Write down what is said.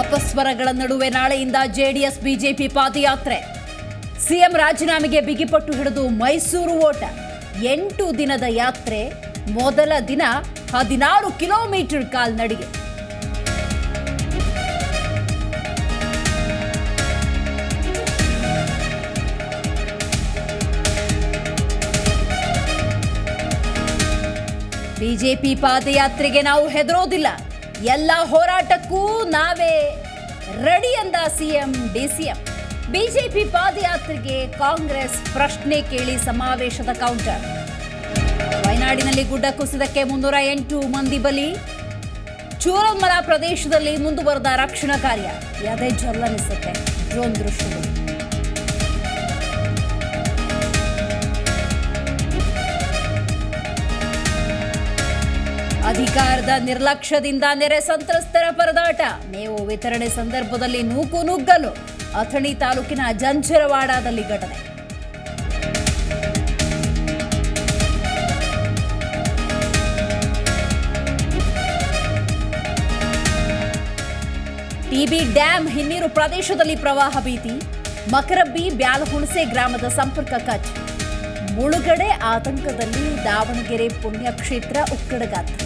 ಅಪಸ್ವರಗಳ ನಡುವೆ ನಾಳೆಯಿಂದ JDS, BJP ಪಾದಯಾತ್ರೆ. ಸಿಎಂ ರಾಜೀನಾಮೆಗೆ ಬಿಗಿಪಟ್ಟು ಹಿಡಿದು ಮೈಸೂರು ಓಟ. ಎಂಟು ದಿನದ ಯಾತ್ರೆ, ಮೊದಲ ದಿನ ಹದಿನಾರು ಕಿಲೋಮೀಟರ್ ಕಾಲ್ನಡಿಗೆ ಬಿಜೆಪಿ ಪಾದಯಾತ್ರೆಗೆ ನಾವು ಹೆದರೋದಿಲ್ಲ. ಎಲ್ಲ ಹೋರಾಟಕ್ಕೂ ನಾವೇ ರೆಡಿ ಅಂದ ಸಿಎಂ ಡಿಸಿಎಂ ಬಿಜೆಪಿ ಪಾದಯಾತ್ರೆಗೆ ಕಾಂಗ್ರೆಸ್ ಪ್ರಶ್ನೆ ಕೇಳಿ ಸಮಾವೇಶದ ಕೌಂಟರ್ ವಯನಾಡಿನಲ್ಲಿ ಗುಡ್ಡ ಕುಸಿದಕ್ಕೆ ಮುನ್ನೂರ ಎಂಟು ಮಂದಿ ಬಲಿ. ಚೂರಮ್ಮಲ ಪ್ರದೇಶದಲ್ಲಿ ಮುಂದುವರೆದ ರಕ್ಷಣಾ ಕಾರ್ಯ. ಯಾವುದೇ ಜಲ್ಲನಿಸುತ್ತೆ. ಡ್ರೋನ್ ದೃಶ್ಯಗಳು. ಅಧಿಕಾರದ ನಿರ್ಲಕ್ಷ್ಯದಿಂದ ನೆರೆ ಸಂತ್ರಸ್ತರ ಪರದಾಟ. ಮೇವು ವಿತರಣೆ ಸಂದರ್ಭದಲ್ಲಿ ನೂಕು ನುಗ್ಗಲು. ಅಥಣಿ ತಾಲೂಕಿನ ಜಂಜರವಾಡದಲ್ಲಿ ಘಟನೆ. ಟಿಬಿ ಡ್ಯಾಂ ಹಿನ್ನೀರು ಪ್ರದೇಶದಲ್ಲಿ ಪ್ರವಾಹ ಭೀತಿ. ಮಕರಬ್ಬಿ ಬ್ಯಾಲಹುಣಸೆ ಗ್ರಾಮದ ಸಂಪರ್ಕ ಕಚ್. ಮುಳುಗಡೆ ಆತಂಕದಲ್ಲಿ ದಾವಣಗೆರೆ ಪುಣ್ಯಕ್ಷೇತ್ರ ಉಕ್ಕಡಗಾತ್ರ.